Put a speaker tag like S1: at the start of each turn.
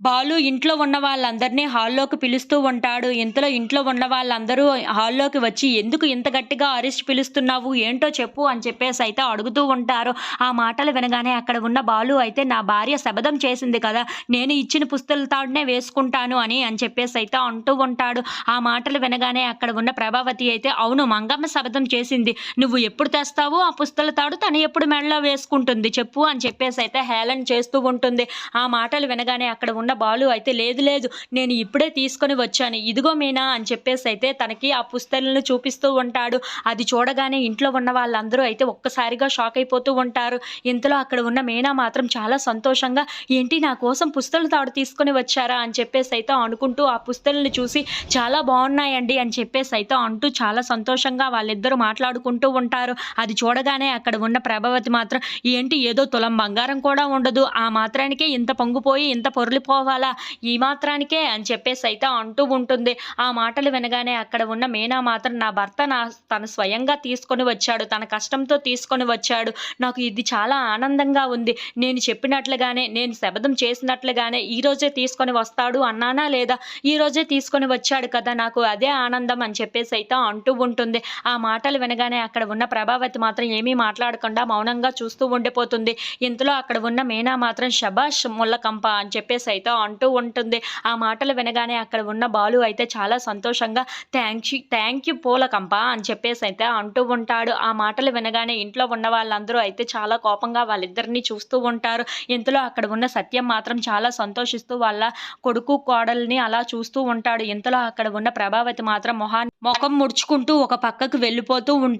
S1: బాలు ఇంట్లో ఉన్న వాళ్ళందరినీ హాల్లోకి పిలుస్తూ ఉంటాడు. ఇంతలో ఇంట్లో ఉన్న వాళ్ళందరూ హాల్లోకి వచ్చి ఎందుకు ఇంత గట్టిగా అరెస్ట్ పిలుస్తున్నావు? ఏంటో చెప్పు అని చెప్పేసి అయితే అడుగుతూ ఉంటారు. ఆ మాటలు వినగానే అక్కడ ఉన్న బాలు అయితే నా భార్య శబదం చేసింది కదా నేను ఇచ్చిన పుస్తల తాడునే వేసుకుంటాను అని అని చెప్పేసి అయితే అంటూ ఉంటాడు. ఆ మాటలు వినగానే అక్కడ ఉన్న ప్రభావతి అయితే అవును మంగమ్మ శబదం చేసింది. నువ్వు ఎప్పుడు తెస్తావు ఆ పుస్తల తాడు? తను ఎప్పుడు మెడలో వేసుకుంటుంది? చెప్పు అని చెప్పేసి అయితే హేళన చేస్తూ ఉంటుంది. ఆ మాటలు వినగానే అక్కడ ఉన్న బాలు అయితే లేదు లేదు నేను ఇప్పుడే తీసుకొని వచ్చాను. ఇదిగో మీనా అని చెప్పేసి అయితే తనకి ఆ పుస్తలను చూపిస్తూ ఉంటాడు. అది చూడగానే ఇంట్లో ఉన్న వాళ్ళందరూ అయితే ఒక్కసారిగా షాక్ అయిపోతూ ఉంటారు. ఇంతలో అక్కడ ఉన్న మీనా మాత్రం చాలా సంతోషంగా ఏంటి నా కోసం పుస్తలు తాడు తీసుకొని వచ్చారా? అని చెప్పేసి అయితే అనుకుంటూ ఆ పుస్తలను చూసి చాలా బాగున్నాయండి అని చెప్పేసి అయితే అంటూ చాలా సంతోషంగా వాళ్ళిద్దరూ మాట్లాడుకుంటూ ఉంటారు. అది చూడగానే అక్కడ ఉన్న ప్రభావతి మాత్రం ఏంటి ఏదో తులం బంగారం కూడా ఉండదు. ఆ మాత్రానికే ఇంత పొంగిపోయి ఇంత పొరలిపో పొరలిపోవాలా ఈ మాత్రానికే అని చెప్పేసి అయితే అంటూ ఉంటుంది. ఆ మాటలు వినగానే అక్కడ ఉన్న మీనా మాత్రం నా భర్త నా తను స్వయంగా తీసుకొని వచ్చాడు. తన కష్టంతో తీసుకొని వచ్చాడు. నాకు ఇది చాలా ఆనందంగా ఉంది. నేను చెప్పినట్లుగానే నేను శబదం చేసినట్లుగానే ఈ రోజే తీసుకొని వస్తాడు అన్నానా లేదా? ఈ రోజే తీసుకొని వచ్చాడు కదా నాకు అదే ఆనందం అని చెప్పేసి అయితే అంటూ ఉంటుంది. ఆ మాటలు వినగానే అక్కడ ఉన్న ప్రభావతి మాత్రం ఏమీ మాట్లాడకుండా మౌనంగా చూస్తూ ఉండిపోతుంది. ఇంతలో అక్కడ ఉన్న మీనా మాత్రం శబాష్ ముల్లకంప అని చెప్పేసి అయితే అయితే అంటూ ఉంటుంది. ఆ మాటలు వినగానే అక్కడ ఉన్న బాలు అయితే చాలా సంతోషంగా థ్యాంక్ యూ థ్యాంక్ యూ పూలకంప అని చెప్పేసి అయితే అంటూ ఉంటాడు. ఆ మాటలు వినగానే ఇంట్లో ఉన్న వాళ్ళందరూ అయితే చాలా కోపంగా వాళ్ళిద్దరిని చూస్తూ ఉంటారు. ఇంతలో అక్కడ ఉన్న సత్యం మాత్రం చాలా సంతోషిస్తూ వాళ్ళ కొడుకు కోడల్ని అలా చూస్తూ ఉంటాడు. ఇంతలో అక్కడ ఉన్న ప్రభావతి మాత్రం మొహాన్ని ముఖం ముడుచుకుంటూ ఒక పక్కకు వెళ్ళిపోతూ ఉంటుంది.